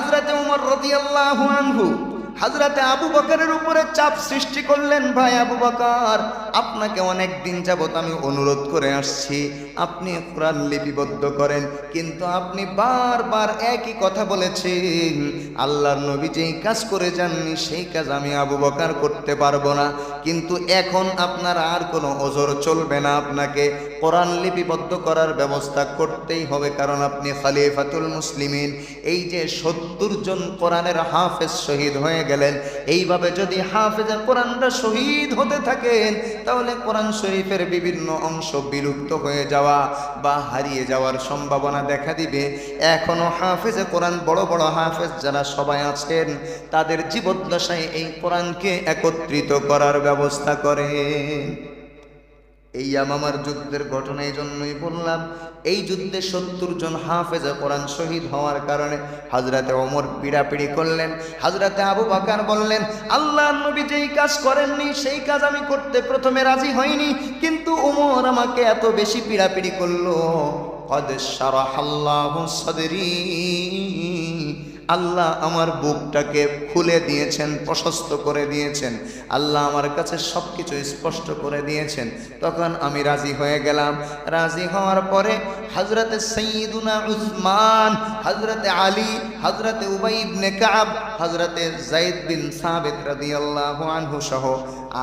হাজরাতে উমর রাদিয়াল্লাহু আনহু হাজরাতে আবু বকরের উপরে চাপ সৃষ্টি করলেন, ভাই আবু বকর, আপনাকে অনেক দিন যাবত আমি অনুরোধ করে আসছি। আপনি কোরআন লিপিবদ্ধ করেন, কিন্তু আপনি বারবার একই কথা বলেছেন। আল্লাহর নবী যেই কাজ করে যাননি, সেই কাজ আমি আবু বকর করতে পারব না। কিন্তু এখন আপনার আর কোনো ওজোর চলবে না আপনাকে। কোরআন লিপিবদ্ধ করার ব্যবস্থা করতেই হবে, কারণ আপনি খালিফাতুল মুসলিমিন। এই যে সত্তর জন কোরআনের হাফেজ শহীদ হয়ে গেলেন, এইভাবে যদি হাফেজের কোরআনটা শহীদ হতে থাকেন, তাহলে কোরআন শরীফের বিভিন্ন অংশ বিলুপ্ত হয়ে যাওয়া বা হারিয়ে যাওয়ার সম্ভাবনা দেখা দিবে। এখনও হাফেজে কোরআন, বড় বড় হাফেজ যারা সবাই আছেন, তাদের জীবদ্দশায় এই কোরআনকে একত্রিত করার ব্যবস্থা করেন। এই আমামার যুদ্ধের ঘটনা এই জন্যই বললাম। এই যুদ্ধে সত্তর জন হাফেজা কোরআন শহীদ হওয়ার কারণে হাজরাতে ওমর পিড়াপিড়ি করলেন হাজরাতে আবু বাকার বললেন, আল্লাহ নবী যেই কাজ করেননি, সেই কাজ আমি করতে প্রথমে রাজি হইনি, কিন্তু ওমর আমাকে এত বেশি পিড়াপিড়ি করল। কদ সারাহাল্লাহু সাদরি। আল্লাহ আমার বুকটাকে খুলে দিয়েছেন, প্রশস্ত করে দিয়েছেন। আল্লাহ আমার কাছে সব কিছু স্পষ্ট করে দিয়েছেন। তখন আমি রাজি হয়ে গেলাম। রাজি হওয়ার পরে হজরতে সঈদুনা উসমান হজরতে আলী হজরতে উবাইবনে কাব হজরতে জাইদ বিন সাবেদ রাদিয়াল্লাহু আনহু সহ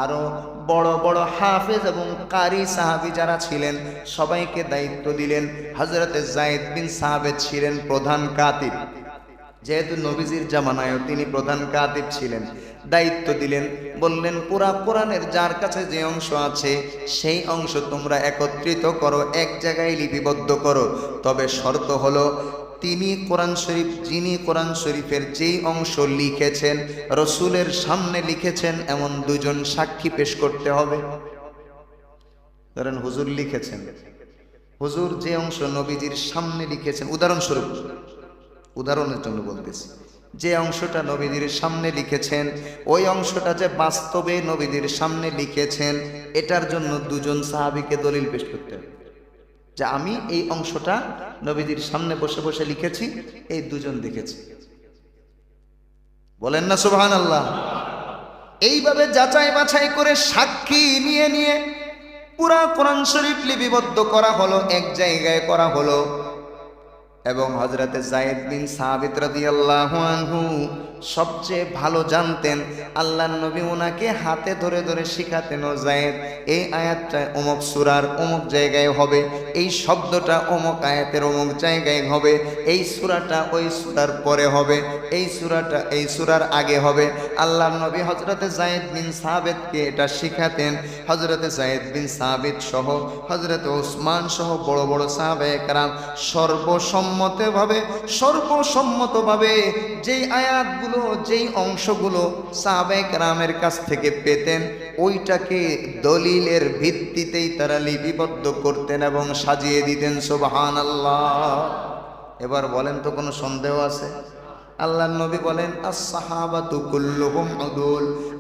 আরও বড় বড় হাফেজ এবং কারি সাহাবি যারা ছিলেন, সবাইকে দায়িত্ব দিলেন। হজরতে জাইদ বিন সাহাবেদ ছিলেন প্রধান কাতিব। যেহেতু নবীজির জামানায়ও তিনি প্রধান কাতিব ছিলেন, দায়িত্ব দিলেন, বললেন, পুরা কোরআনের যার কাছে যে অংশ আছে, সেই অংশ তোমরা একত্রিত করো, এক জায়গায় লিপিবদ্ধ করো। তবে শর্ত হলো, তিনি কোরআন শরীফ, যিনি কোরআন শরীফের যেই অংশ লিখেছেন, রসুলের সামনে লিখেছেন, এমন দুজন সাক্ষী পেশ করতে হবে। ধরেন হুজুর লিখেছেন। হুজুর যে অংশ নবীজির সামনে লিখেছেন, উদাহরণস্বরূপ উদাহরণের জন্য বলতেছি। যে অংশটা নবীদের সামনে লিখেছেন, ওই অংশটা যে বাস্তবে নবীদের সামনে লিখেছেন, এটার জন্য দুজন সাহাবিকে দলিল পেশ করতে হবে। যে আমি এই অংশটা নবীদের সামনে বসে বসে লিখেছি, এই দুজন দেখেছি। বলেন না সুবহান আল্লাহ এইভাবে যাচাই বাছাই করে সাক্ষী নিয়ে নিয়ে পুরা কোরআন শরীফ লিপিবদ্ধ করা হলো, এক জায়গায় করা হলো। এবং হজরতে জায়েদ বিন রাদিয়াল্লাহু আনহু সবচেয়ে ভালো জানতেন আল্লাহ নবী ওনাকে হাতে ধরে ধরে শিখাতেন, ও জায়েদ এই আয়াতটা অমুক সুরার অমুক জায়গায় হবে, এই শব্দটা অমুক আয়াতের অমুক জায়গায় হবে, এই সুরাটা ওই সুরার পরে হবে, এই সুরাটা এই সুরার আগে হবে। আল্লাহ নবী হজরতে জায়েদ বিন সাবেদকে এটা শিখাতেন হজরতে জায়েদ বিন সাবিত সহ হজরতে ওসমান সহ বড় বড় সাহাবে কারাম সর্বসম্মতভাবে সর্বসম্মতভাবে যেই আয়াতগুলো, যেই অংশগুলো সাবেক রামের কাছ থেকে পেতেন, ওইটাকে দলিলের ভিত্তিতেই তারা লিপিবদ্ধ করতেন এবং সাজিয়ে দিতেন সোবাহান আল্লাহ এবার বলেন তো কোনো সন্দেহ আছে? আল্লাহ নবী বলেন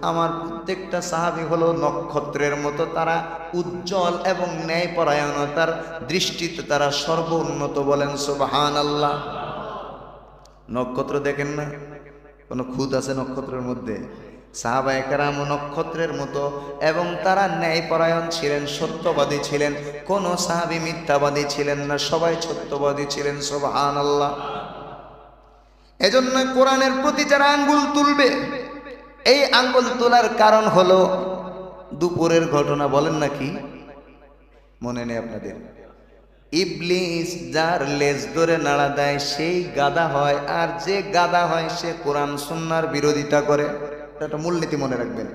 আমার প্রত্যেকটা সাহাবি হলো নক্ষত্রের মতো, তারা উজ্জ্বল এবং ন্যায়পরায়ণতার দৃষ্টিতে তারা সর্বোন্নত বলেন, সুবহানাল্লাহ। নক্ষত্র দেখেন না? কোনো খুদ আছে নক্ষত্রের মধ্যে? সাহাবা একরাম নক্ষত্রের মতো এবং তারা ন্যায়পরায়ণ ছিলেন, সত্যবাদী ছিলেন। কোনো সাহাবী মিথ্যাবাদী ছিলেন না, সবাই সত্যবাদী ছিলেন, সুবহানাল্লাহ। এজন্য কোরআনের প্রতি যারা আঙ্গুল তুলবে, এই আঙ্গুল তোলার কারণ হলো দুপুরের ঘটনা বলেন নাকি? মনে নেই আপনাদের। ইবলিস যার লেজ ধরে নাড়া দেয়, সেই গাদা হয়, আর যে গাদা হয়, সে কোরআন সুন্নার বিরোধিতা করে। একটা মূলনীতি মনে রাখবেন।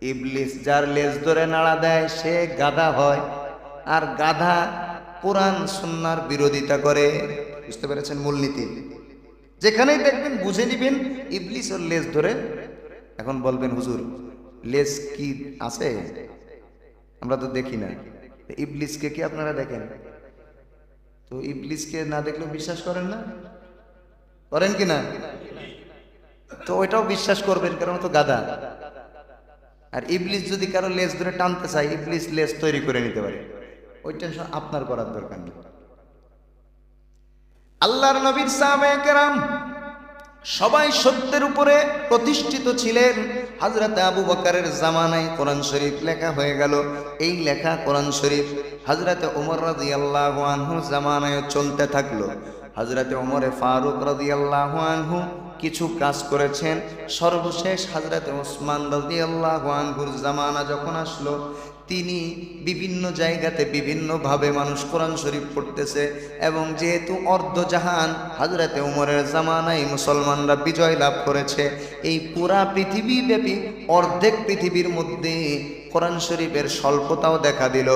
ইবলিস যার লেজ ধরে নাড়া দেয়, সে গাদা হয়, আর গাধা কোরআন সুন্নার বিরোধিতা করে। বুঝতে পেরেছেন মূলনীতি? যেখানেই দেখবেন, বুঝে নিবেন, ইবলিস ওর লেজ ধরে। এখন বলবেন, হুজুর, লেজ কি আছে? আমরা তো দেখি না। ইবলিসকে কি আপনারা দেখেন? তো ইবলিসকে না দেখলেও বিশ্বাস করেন না? করেন কি না? তো ওইটাও বিশ্বাস করবেন, কারণ তো গাদা আর ইবলিস যদি কারও লেজ ধরে টানতে চায়, ইবলিস লেজ তৈরি করে নিতে পারে। ওই টেনশন আপনার করার দরকার নেই। আল্লাহর নবীর সাহাবায়ে কেরাম সবাই সত্যের উপরে প্রতিষ্ঠিত ছিলেন। হাজরাতে আবু বকারের জামানায় কোরআন শরীফ লেখা হয়ে গেল। এই লেখা কোরআন শরীফ হাজরাতে ওমর রাজি আল্লাহ জামানায় চলতে থাকল। হাজরাতে ওমরে ফারুক রাজি আল্লাহ আনহু কিছু কাজ করেছেন। সর্বশেষ হাজরাতে ওসমান রাজি আল্লাহ আনহুর জামানা যখন আসলো তিনি বিভিন্ন জায়গাতে বিভিন্নভাবে মানুষ কোরআন শরীফ পড়তেছে এবং যেহেতু অর্ধজাহান হাজরাতে উমরের জামানায় মুসলমানরা বিজয় লাভ করেছে, এই পুরা পৃথিবীব্যাপী অর্ধেক পৃথিবীর মধ্যে কোরআন শরীফের স্বল্পতাও দেখা দিল।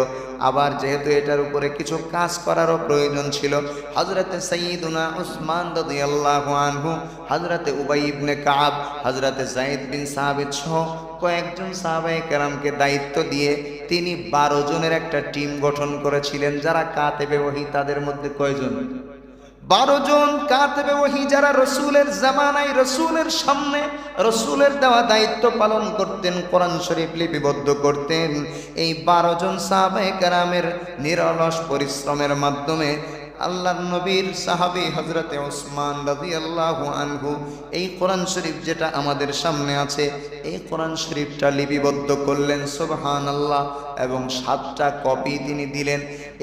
আবার যেহেতু এটার উপরে কিছু কাজ করারও প্রয়োজন ছিল হজরতে সঈদুনা উসমান রাদিয়াল্লাহু আনহু হজরতে উবাই ইবনে কাব হজরতে জাইদ বিন সাহাবিদ সহ কয়েকজন সাহাবায়ে কেরামকে দায়িত্ব দিয়ে তিনি বারো জনের একটা টিম গঠন করেছিলেন, যারা কাতেবে ওহি, তাদের মধ্যে কয়জন? বারো জন কাতেবে ওহি, যারা রসুলের জামানায়, রসুলের সামনে, রসুলের দেওয়া দায়িত্ব পালন করতেন, কোরআন শরীফ লিপিবদ্ধ করতেন। এই বারো জন সাহাবায়ে কেরামের নিরলস পরিশ্রমের মাধ্যমে আল্লাহ নবীর সাহাবি হজরতে ওসমান রাজি আল্লাহ আনহু, এই কোরআন শরীফ যেটা আমাদের সামনে আছে, এই কোরআন শরীফটা লিপিবদ্ধ করলেন সুবহান আল্লাহ এবং সাতটা কপি তিনি দিলেন।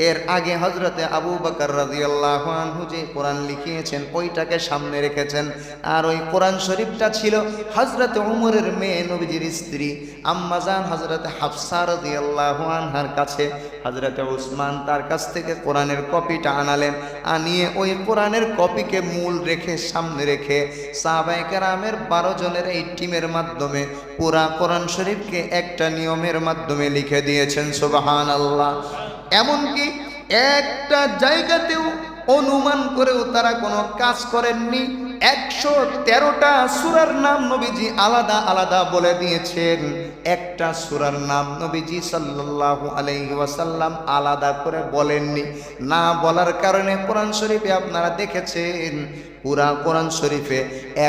এর আগে হজরতে আবু বাকর রাজি আল্লাহ আনহু যে কোরআন লিখিয়েছেন, ওইটাকে সামনে রেখেছেন। আর ওই কোরআন শরীফটা ছিল হজরতে উমরের মেয়ে নবীজির স্ত্রী আম্মাজান হজরতে হাফসা রাজি আল্লাহ আনহার কাছে। হজরতে উসমান তার কাছ থেকে কোরআনের কপিটা আনালেন আনিয়ে ওই কোরআনের কপিকে মূল রেখে সামনে রেখে সাহাবায়ে কেরামের বারো জনের এই টিমের মাধ্যমে পুরা কোরআন শরীফকে একটা নিয়মের মাধ্যমে লিখে দিয়েছেন সুবাহান আল্লাহ এমনকি একটা জায়গাতেও অনুমান করেও তারা কোনো কাজ করেননি। একশো তেরোটা সুরার নাম নবীজি আলাদা আলাদা বলে দিয়েছেন। একটা সুরার নাম নবীজি সাল্লাল্লাহু আলাইহি ওয়াসাল্লাম আলাদা করে বলেননি। না বলার কারণে কোরআন শরীফে আপনারা দেখেছেন, পুরা কোরআন শরীফে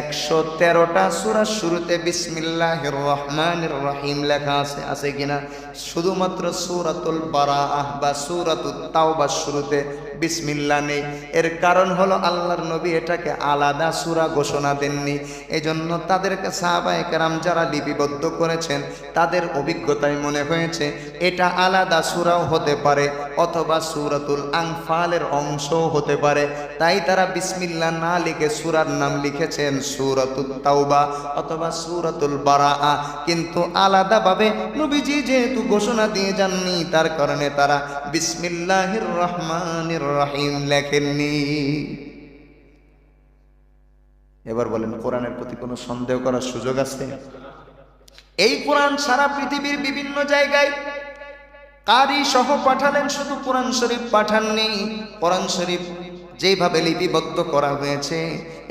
একশো তেরোটা সুরার শুরুতে বিসমিল্লাহ রহমানির রহিম লেখা আছে আছে কিনা? শুধুমাত্র সুরাতুল বারাআহ বা সুরাতুল তাওবার শুরুতে বিসমিল্লা নেই। এর কারণ হলো আল্লাহর নবী এটাকে আলাদা সুরা ঘোষণা দেননি। এজন্য তাদেরকে সাহাবায়ে কেরাম যারা লিপিবদ্ধ করেছেন, তাদের অভিজ্ঞতায় মনে হয়েছে, এটা আলাদা সুরাও হতে পারে অথবা সুরাতুল আংফালের অংশও হতে পারে। তাই তারা বিসমিল্লা না লিখে সুরার নাম লিখেছেন সুরাতুল তাওবা অথবা সুরাতুল বারাআ। কিন্তু আলাদাভাবে নবীজি যেহেতু ঘোষণা দিয়ে যাননি, তার কারণে তারা বিসমিল্লাহির রহমানির রহিম লেখেননি। এবার বলেন, কোরআনের প্রতি কোনো সন্দেহ করার সুযোগ আছে? এই কোরআন সারা পৃথিবীর বিভিন্ন জায়গায় কারি সহ পাঠালেন, শুধু কোরআন শরীফ পাঠাননি। কোরআন শরীফ যেভাবে লিপিবদ্ধ করা হয়েছে,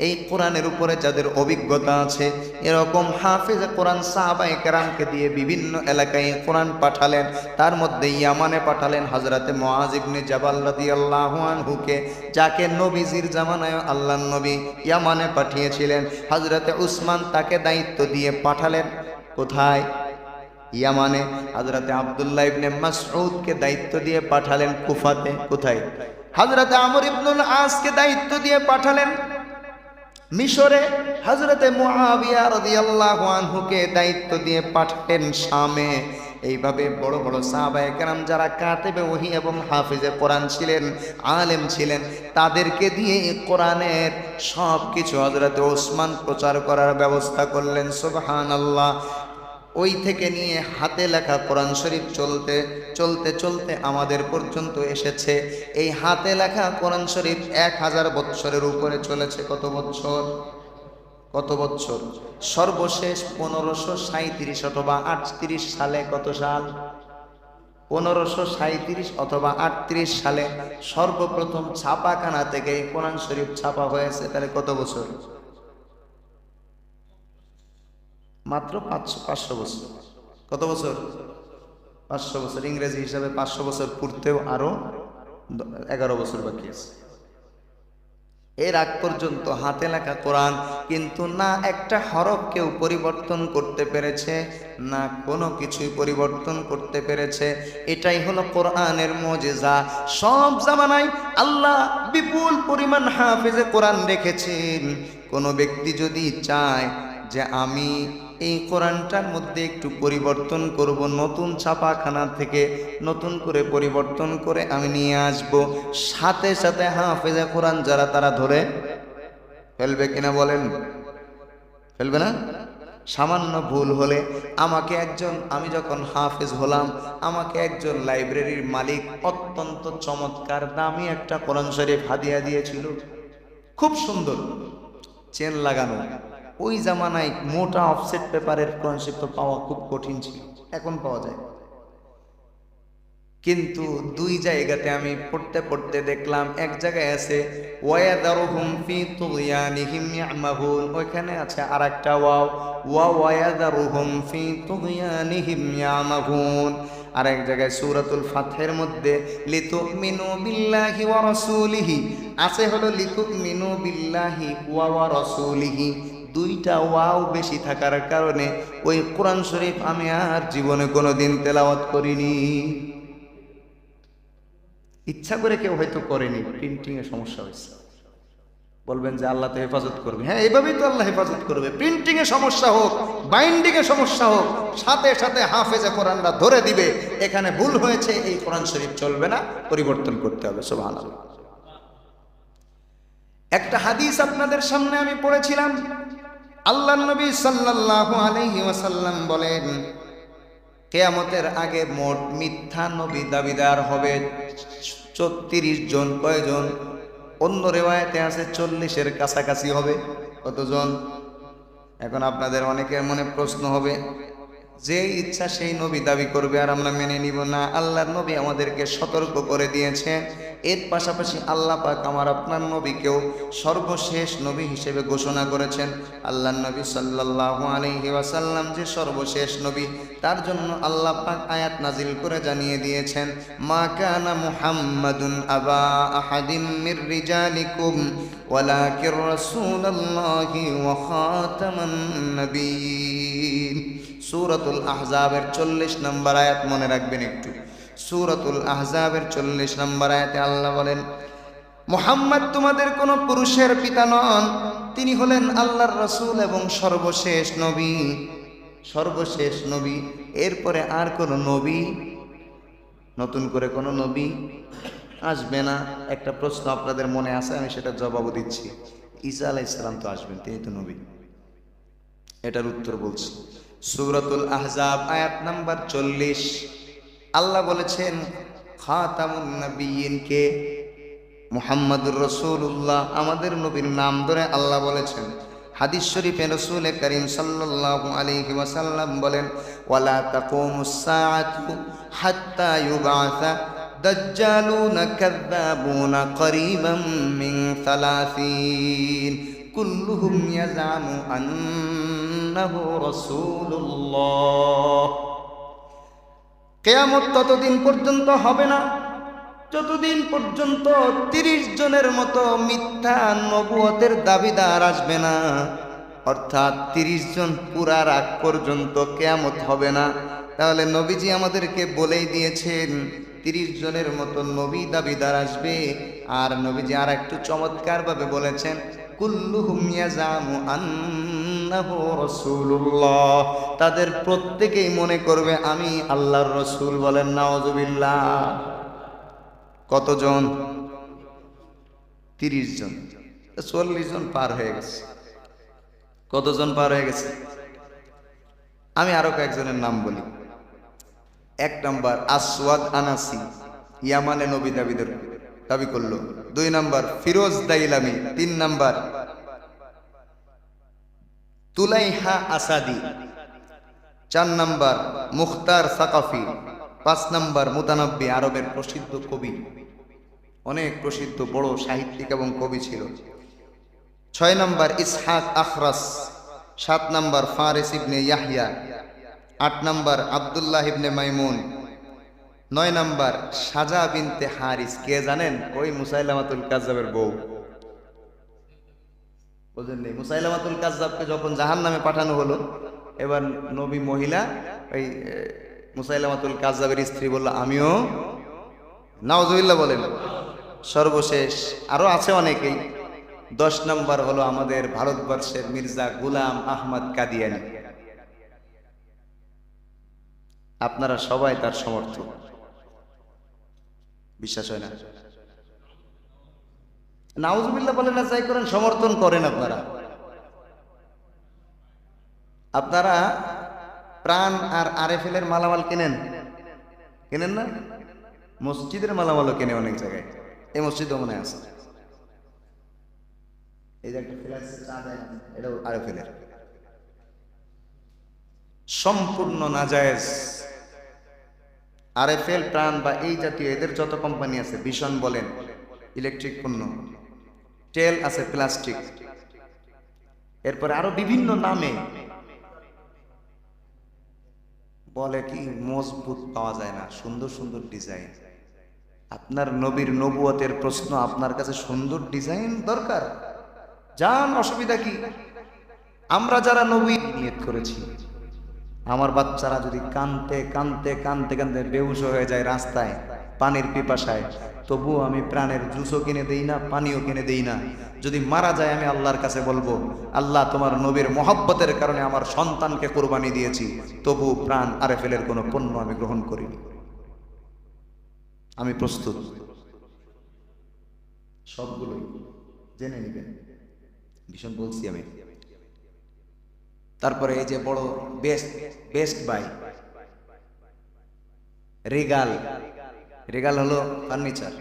এই কোরআনের উপরে যাদের অভিজ্ঞতা আছে, এরকম হাফিজ কোরআন সাহাবাই কেরামকে দিয়ে বিভিন্ন এলাকায় কোরআন পাঠালেন, তার মধ্যে ইয়ামানে পাঠালেন হজরতে মোয়াজিবনে জাবাল রাদি আল্লাহ যাকে নবীজির জামানায় আল্লাহ নবী ইয়ামানে পাঠিয়েছিলেন। হজরতে উসমান তাকে দায়িত্ব দিয়ে পাঠালেন, কোথায়? ইয়ামানে। হজরতে আবদুল্লাহ ইবনে মাসউদকে দায়িত্ব দিয়ে পাঠালেন কুফাতে, কোথায়? হজরতে আমর ইবনুল আসকে দায়িত্ব দিয়ে পাঠালেন। মিশরে হজরতে মুআবিয়া আনহুকে দায়িত্ব দিয়ে পাঠালেন শামে। এইভাবে বড় বড় সাহাবায়ে কেরাম যারা কাতেবে, ওহি এবং হাফিজে কোরআন ছিলেন, আলেম ছিলেন, তাদেরকে দিয়ে কোরআনের সব কিছু হজরতে ওসমান প্রচার করার ব্যবস্থা করলেন। সুবহানাল্লাহ। ওই থেকে নিয়ে হাতে লেখা কোরআন শরীফ চলতে চলতে চলতে আমাদের পর্যন্ত এসেছে। এই হাতে লেখা কোরআন শরীফ এক হাজার বৎসরের উপরে চলেছে কত বৎসর? কত বৎসর? সর্বশেষ পনেরোশো সাঁত্রিশ অথবা আটত্রিশ সালে কত সাল? পনেরোশো সাঁত্রিশ অথবা আটত্রিশ সালে সর্বপ্রথম ছাপাখানা থেকে কোরআন শরীফ ছাপা হয়েছে, তাহলে কত বছর? মাত্র পাঁচশো পাঁচশো বছর। কত বছর? পাঁচশো বছর। ইংরেজি হিসাবে পাঁচশো বছর পূর্তেও আরও এগারো বছর বাকি আছে। এর আগ পর্যন্ত হাতে লেখা কোরআন কিন্তু না একটা হরফ কেউ পরিবর্তন করতে পেরেছে, না কোনো কিছুই পরিবর্তন করতে পেরেছে। এটাই হলো কোরআনের মজেজা। সব জামানায় আল্লাহ বিপুল পরিমাণ হাফেজে কোরআন রেখেছেন। কোনো ব্যক্তি যদি চায় যে আমি এই কোরআনটার মধ্যে একটু পরিবর্তন করব, নতুন ছাপাখানা থেকে নতুন করে পরিবর্তন করে আমি নিয়ে আসব। সাথে সাথে হাফেজে কোরআন যারা, তারা ধরে ফেলবে কিনা বলেন? ফেলবে না? সামান্য ভুল হলে আমাকে একজন, আমি যখন হাফেজ হলাম, আমাকে একজন লাইব্রেরির মালিক অত্যন্ত চমৎকার, দামি একটা কোরআন শরীফ হাদিয়া দিয়েছিল। খুব সুন্দর। চেন লাগানো। ওই জামানায় মোটা অফসেট পেপারের কোরআন পাওয়া খুব কঠিন ছিল। এখন পাওয়া যায়। কিন্তু দুই জায়গাতে আমি পড়তে পড়তে দেখলাম, এক জায়গায় আছে ওয়াদারুহুম ফি তুগয়ানিহিম ইয়ামাহুন ওইখানে আছে আরেকটা ওয়াও ওয়া ওয়াদারুহুম ফি তুগয়ানিহিম ইয়ামাহুন আর এক জায়গায় সূরাতুল ফাতহের মধ্যে, লিতুমিনু বিল্লাহি ওয়া রাসূলিহি আছে হলো লিতুমিনু বিল্লাহি ওয়া ওয়া রাসূলিহি দুইটা ওয়াও বেশি থাকার কারণে ওই কোরআন শরীফ আমি আর জীবনে কোনোদিন তেলাওয়াত করিনি। ইচ্ছা করে কেউ হয়তো করেনি প্রিন্টিং এ সমস্যা হয়েছে। বলবেন যে আল্লাহ তো হেফাজত করবে। হ্যাঁ এভাবেই তো আল্লাহ হেফাজত করবে। প্রিন্টিং এ সমস্যা হোক বাইন্ডিং এ সমস্যা হোক, সাথে সাথে হাফেজে কোরআনরা ধরে দিবে, এখানে ভুল হয়েছে, এই কোরআন শরীফ চলবে না, পরিবর্তন করতে হবে সোভান একটা হাদিস আপনাদের সামনে আমি পড়েছিলাম। আল্লাহ নবী সাল্লাল্লাহু আলাইহি ওয়াসাল্লাম বলেন, কেয়ামতের আগে মোট মিথ্যা নবী দাবিদার হবে চৌত্রিশ জন, কয়জন? অন্য রেওয়ায়তে আছে চল্লিশের কাছাকাছি হবে। কতজন? এখন আপনাদের অনেকের মনে প্রশ্ন হবে যে ইচ্ছা সেই নবী দাবি করবে আর আমরা মেনে নিব না। আল্লাহর নবী আমাদেরকে সতর্ক করে দিয়েছে। এর পাশাপাশি আল্লাহ পাক আমার আপনার নবীকেও সর্বশেষ নবী হিসেবে ঘোষণা করেছেন। আল্লাহ নবী সাল্লাল্লাহু আলাইহি ওয়াসাল্লাম যে সর্বশেষ নবী, তার জন্য আল্লাহ পাক আয়াত নাজিল করে জানিয়ে দিয়েছেন, মা কানা মুহাম্মাদুন আবা আহাদিম মির রিজালিকুম, ওয়ালাকির রাসূলুল্লাহি ওয়া খাতামান নবিয়্যিন সূরাতুল আহজাবের চল্লিশ নম্বর আয়াত মনে রাখবেন একটু। সূরাতুল আহজাবের চল্লিশ নম্বর আয়াতে আল্লাহ বলেন, মোহাম্মদ তোমাদের কোনো পুরুষের পিতা নন, তিনি হলেন আল্লাহর রসুল এবং সর্বশেষ নবী। সর্বশেষ নবী, এরপরে আর কোনো নবী? নতুন করে কোনো নবী? আসবে না। একটা প্রশ্ন আপনাদের মনে আছে, আমি সেটা জবাব দিচ্ছি। ঈসা আলাহ ইসলাম তো আসবেন, তিনি তো নবী। এটার উত্তর বলছি। সুরাতুল আহজাব, আয়াত নাম্বার চল্লিশ। আল্লাহ বলেছেন, খাতামুন নবীনকে রসুল্লাহ আমাদের নবীর নাম ধরে আল্লাহ বলেছেন। হাদিস শরীফে রসুল করিম সাল্লাল্লাহু আলাইহি ওয়াসাল্লাম বলেন, ওয়ালা তাকুমুস হাত্তা ইউবাসা দাজ্জালুনা কাযাবুনা করিবাম মিন সালাসিন। কুল্লুহুম ইয়াজামু আন্নাহু রাসূলুল্লাহ। কেয়ামত ততদিন পর্যন্ত হবে না। যতদিন পর্যন্ত তিরিশ জনের মতো মিথ্যা নবুয়তের দাবিদার আসবে না, অর্থাৎ তিরিশ জন পুরার আগ পর্যন্ত কেয়ামত হবে না। তাহলে নবীজি আমাদেরকে বলেই দিয়েছেন, তিরিশ জনের মতো নবী দাবিদার আসবে। আর নবীজি আর একটু চমৎকারভাবে বলেছেন কুল্লুহুম ইয়াজামু আন্নাহু রাসূলুল্লাহ। তাদের প্রত্যেকেই মনে করবে, আমি আল্লাহর রসুল বলেন নাওজুবিল্লাহ কতজন? তিরিশ জন। চল্লিশ জন পার হয়ে গেছে। কতজন পার হয়ে গেছে? আমি আরও কয়েকজনের নাম বলি। এক নাম্বার, আসওয়াদ আনাসি, ইয়ামানে নবী দাবিদের। দাবি করল। দুই নাম্বার, ফিরোজ দাইলামি। তিন নাম্বার, তুলাইহা আসাদি। চার নাম্বার, মুখতার সাকাফি। পাঁচ নাম্বার, মুতানব্বী, আরবের প্রসিদ্ধ কবি। অনেক প্রসিদ্ধ বড় সাহিত্যিক এবং কবি ছিল। ছয় নম্বর, ইসহাক আখরাস। সাত নম্বর, ফারেস ইবনে ইয়াহিয়া। আট নম্বর, আবদুল্লাহ ইবনে মাইমুন। নয় নাম্বার, সাজা বিনতে হারিস। কে জানেন? ওই মুসাইলামাতুল কাজাবের বউ। বোঝেন নেই। মুসাইলামাতুল কাজ্জাবকে যখন জাহান নামে পাঠানো হলো, এবার নবী মহিলা ওই মুসাইলামাতুল কাজ্জাবের স্ত্রী বলল, আমিও নাওজুবিল্লাহ বলেন, সর্বশেষ আরও আছে অনেকেই। দশ নম্বর হলো আমাদের ভারতবর্ষের মির্জা গুলাম আহমদ কাদিয়ানি। আপনারা সবাই তার সমর্থক। বিশ্বাস হয় না। নাউজুবিল্লাহ বলেন না, যাই করেন, সমর্থন করেন আপনারা। আপনারা প্রাণ আর আরএফএল মালামাল কেনেন? কেনেন না? মসজিদের মালামালও কেনে অনেক জায়গায়। এই মসজিদও মনে আছে। এই যে একটা ফ্ল্যাক্সের চা দেয় আরএফএল এর। সম্পূর্ণ নাজায়েজ। আরএফএল প্রাণ বা এই জাতীয় এদের যত কোম্পানি আছে, ভীষণ বলেন, ইলেকট্রিক পণ্য। টেল আছে, প্লাস্টিক। এরপরে আরও বিভিন্ন নামে বলে কি মজবুত পাওয়া যায় না, সুন্দর সুন্দর ডিজাইন। আপনার নবীর নবুয়তের প্রশ্ন আপনার কাছে সুন্দর ডিজাইন দরকার? যান, অসুবিধা কি? আমরা যারা নবী নিয়ত করেছি আমার বাচ্চারা যদি কানতে কানতে কানতে কানতে বেহুশ হয়ে যায় রাস্তায়, পানির পিপাসায়, তবুও আমি প্রাণের জুসও কিনে দেই না, পানিও কিনে দেই না। যদি মারা যায়, আমি আল্লাহর কাছে বলব, আল্লাহ তোমার নবীর মহব্বতের কারণে আমার সন্তানকে কোরবানি দিয়েছি, তবু প্রাণ আরে ফেলের কোনো পণ্য আমি গ্রহণ করিনি। আমি প্রস্তুত। সবগুলোই জেনে নেবেন। ভীষণ বলছি আমি। তারপরে এই যে বড় best best by Regal Regal হলো ফার্নিচার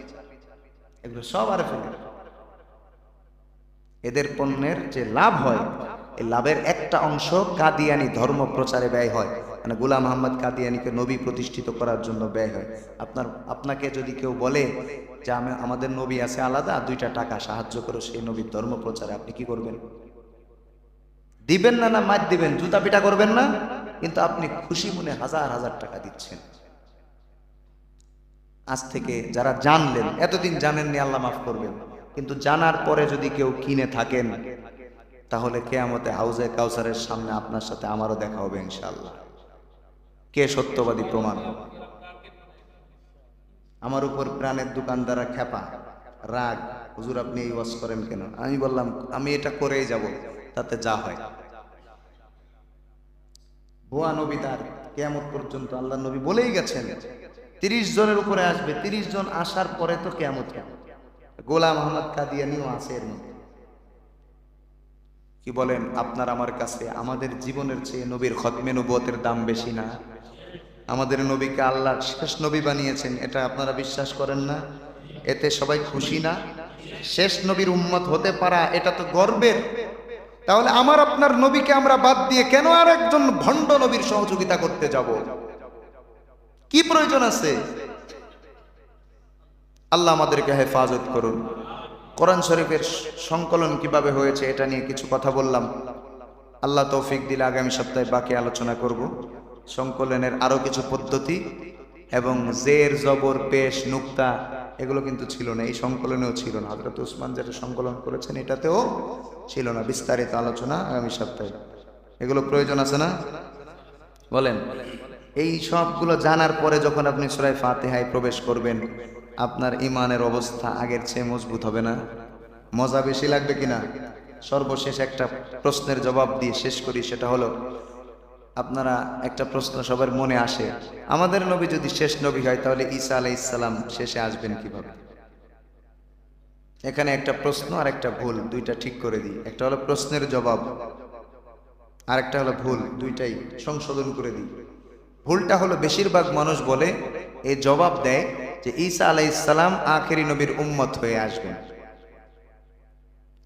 এগুলো সব আর এদের পণ্যের যে লাভ হয়, এই লাভের একটা অংশ কাদিয়ানি ধর্ম প্রচারে ব্যয় হয়। মানে গুলাম মোহাম্মদ কাদিয়ানিকে নবী প্রতিষ্ঠিত করার জন্য ব্যয় হয়। আপনার, আপনাকে যদি কেউ বলে যে আমি, আমাদের নবী আছে আলাদা, দুইটা টাকা সাহায্য করো, সেই নবীর ধর্ম প্রচারে আপনি কি করবেন? দিবেন না না মার দিবেন, জুতা পিটা করবেন না, কিন্তু আপনি খুশি মনে হাজার হাজার টাকা দিচ্ছেন। আজ থেকে যারা জানলেন, এতদিন জানেননি, আল্লাহ মাফ করবেন, কিন্তু জানার পরে যদি কেউ কিনে থাকেন, তাহলে কেয়ামতে হাউজে কাউসারের সামনে আপনার সাথে আমারও দেখা হবে ইনশাআল্লাহ। কে সত্যবাদী প্রমাণ? আমার উপর প্রাণের দোকানদারা খেপা রাগ, হুজুর আপনি এই ওয়াজ করেন কেন? আমি বললাম, আমি এটা করেই যাব, তাতে যা হয়। ভুয়া নবী তার কেয়ামত পর্যন্ত আল্লাহ নবী বলেই গেছেন, তিরিশ জনের উপরে আসবে, তিরিশ জন আসার পরে তো কেয়ামত। গোলাম আহমদ কাদিয়ানিও আছে এর মধ্যে। কি বলেন, আপনার আমার কাছে আমাদের জীবনের চেয়ে নবীর খতমে নবুয়তের দাম বেশি না? আমাদের নবীকে আল্লাহ শেষ নবী বানিয়েছেন, এটা আপনারা বিশ্বাস করেন না? এতে সবাই খুশি না? শেষ নবীর উম্মত হতে পারা, এটা তো গর্বের তাহলে আমার আপনার নবীকে আমরা বাদ দিয়ে কেন আর একজন ভণ্ড নবীর সহযোগিতা করতে যাব? কি প্রয়োজন আছে? আল্লাহ আমাদেরকে হেফাজত করুন। কোরআন শরীফের সংকলন কীভাবে হয়েছে এটা নিয়ে কিছু কথা বললাম। আল্লাহ তৌফিক দিলে আগামী সপ্তাহে বাকি আলোচনা করব। সংকলনের আরও কিছু পদ্ধতি এবং জের, জবর, পেশ, নুক্তা এগুলো কিন্তু ছিল না, এই সংকলনেও ছিল না। হজরত উসমান যেটা সংকলন করেছেন এটাতেও ছিল না, বিস্তারিত আলোচনা আগামী সপ্তাহে। এগুলো প্রয়োজন আছে না? বলেন, এই সবগুলো জানার পরে যখন আপনি সুরায় ফাতেহায় প্রবেশ করবেন, আপনার ইমানের অবস্থা আগের চেয়ে মজবুত হবে না? মজা বেশি লাগবে কিনা? সর্বশেষ একটা প্রশ্নের জবাব দিয়ে শেষ করি, সেটা হলো, আপনারা একটা প্রশ্ন সবার মনে আসে, আমাদের নবী যদি শেষ নবী হয়, তাহলে ঈসা আলাই ইসলাম শেষে আসবেন কীভাবে? এখানে একটা প্রশ্ন আর একটা ভুল, দুইটা ঠিক করে দিই। একটা হলো প্রশ্নের জবাব আর একটা হলো ভুল, দুইটাই সংশোধন করে দিই। ভুলটা হলো বেশিরভাগ মানুষ বলে এই জবাব দেয় যে ঈসা আলাই ইসলাম আখেরি নবীর উম্মত হয়ে আসবেন।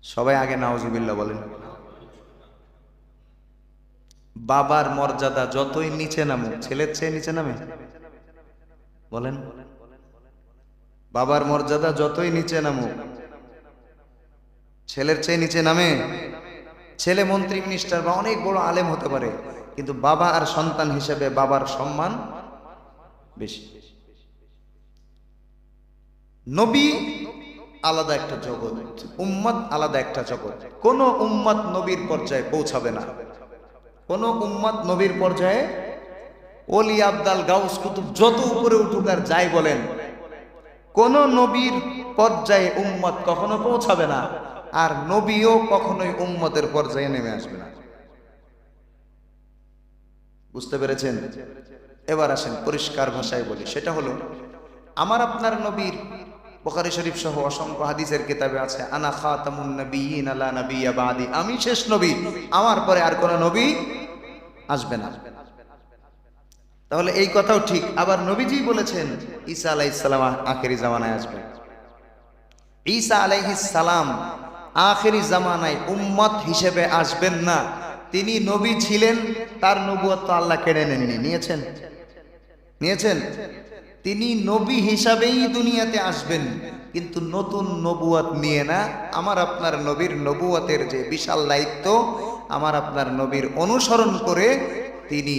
সবাই আগে নাওজুবিল্লাহ বলেন। বাবার মর্যাদা যতই নিচে নামুক, ছেলের চেয়ে নিচে নামে? বলেন। বাবার মর্যাদা যতই নিচে নামুক ছেলের চেয়ে নিচে নামে। ছেলে মন্ত্রী মিনিস্টার বা অনেক বড় আলেম হতে পারে, কিন্তু বাবা আর সন্তান হিসেবে বাবার সম্মান বেশি। নবী আলাদা একটা জগৎ, উম্মত আলাদা একটা জগৎ। কোন উম্মত নবীর পর্যায়ে পৌঁছাবে না। কোন উম্মত নবীর পর্যায়ে অলি আবদাল গাউস কুতুব যত উপরে উঠুক আর যাই বলেন, কোন নবীর পর্যায়ে উম্মত কখনো পৌঁছাবে না। আর নবীও কখনোই উম্মতের পর্যায়ে নেমে আসবে না। বুঝতে পেরেছেন? এবার আসেন পরিষ্কার ভাষায় বলি। সেটা হলো, আমার আপনার নবীর বুখারী শরীফ সহ অসংখ্য হাদিসের কিতাবে আছে, আনা খাতামুন নবিয়িন আলা নবিয়্যা বাদি। আমি শেষ নবী, আমার পরে আর কোন নবী আসবে না। তাহলে এই কথাও ঠিক। আবার নবীজি বলেছেন, ঈসা আলাইহিস সালাম আখেরি জামানায় আসবে। ঈসা আলাইহিস সালাম আখেরি জামানায় উম্মত হিসেবে আসবেন না। তিনি নবী ছিলেন, তার নবুয়ত তো আল্লাহ কেড়ে নেননি। নিয়েছেন? নিয়েছেন? তিনি নবী হিসাবেই দুনিয়াতে আসবেন, কিন্তু নতুন নবুয়াত নিয়ে না। আমার আপনার নবীর নবুয়াতের যে বিশাল দায়িত্ব, আমার আপনার নবীর অনুসরণ করে তিনি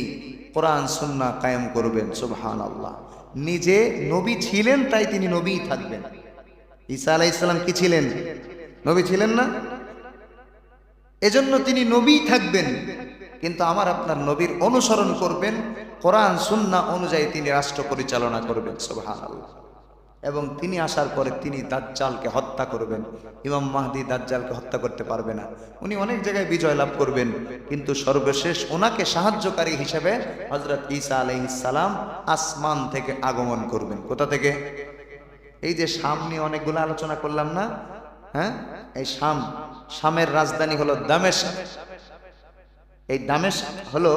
কোরআন, সুন্নাহ কায়েম করবেন সুবহান আল্লাহ নিজে নবী ছিলেন, তাই তিনি নবীই থাকবেন। ঈসা আলাহ ইসলাম কি ছিলেন? নবী ছিলেন না? এজন্য তিনি নবীই থাকবেন। কিন্তু আমার আপনার নবীর অনুসরণ করবেন, কোরআন, সুন্নাহ অনুযায়ী তিনি রাষ্ট্র পরিচালনা করবেন আল্লাহ এবং তিনি আসার পরে তিনি দাজ্জালকে হত্যা করবেন। ইমাম মাহদি দাজ্জালকে হত্যা করতে পারবে না। উনি অনেক জায়গায় বিজয় লাভ করবেন। কিন্তু সর্বশেষ ওনাকে সাহায্যকারী হিসেবে হজরত ঈসা আলাইহিসসালাম আসমান থেকে আগমন করবেন। কোথা থেকে? এই যে সামনে অনেকগুলো আলোচনা করলাম না? হ্যাঁ? এই শাম। শামের রাজধানী হলো দামেশ। এই দামেস্ক হলো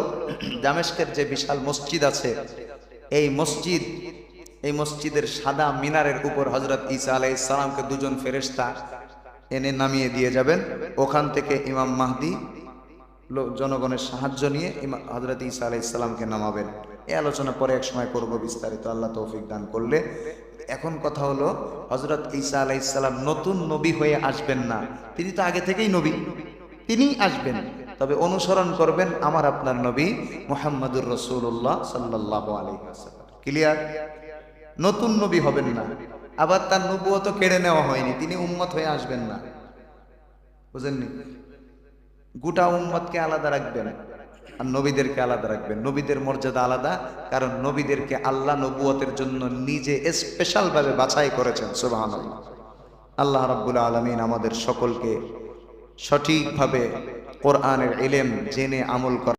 দামেশকের যে বিশাল মসজিদ আছে, এই মসজিদ, এই মসজিদের সাদা মিনারের উপর হজরত ঈসা আলাই সালামকে দুজন ফেরেশতা এনে নামিয়ে দিয়ে যাবেন। ওখান থেকে ইমাম মাহদি জনগণের সাহায্য নিয়ে হজরত ঈসা আলাই ইসলামকে নামাবেন। এই আলোচনা পরে এক সময় করব বিস্তারিত। আল্লাহ তৌফিক দান করলে। এখন কথা হলো হজরত ঈসা আলাই ইসলাম নতুন নবী হয়ে আসবেন না। তিনি তো আগে থেকেই নবী। তিনিই আসবেন। তবে অনুসরণ করবেন আমার আপনার নবী মোহাম্মদুর রসুল্লাহ সাল্লাহ ক্লিয়ার নতুন নবী হবেন না। আবার তার নবুয়ত কেড়ে নেওয়া হয়নি। তিনি উম্মত হয়ে আসবেন না। বুঝেননি? গোটা উম্মতকে আলাদা রাখবেন। আর নবীদেরকে আলাদা রাখবেন। নবীদের মর্যাদা আলাদা, কারণ নবীদেরকে আল্লাহ নবুয়তের জন্য নিজে স্পেশাল ভাবে বাছাই করেছেন সুবাহ আল্লাহ রাব্বুল আলমিন আমাদের সকলকে সঠিকভাবে কোরআনের এলেম জেনে আমল করা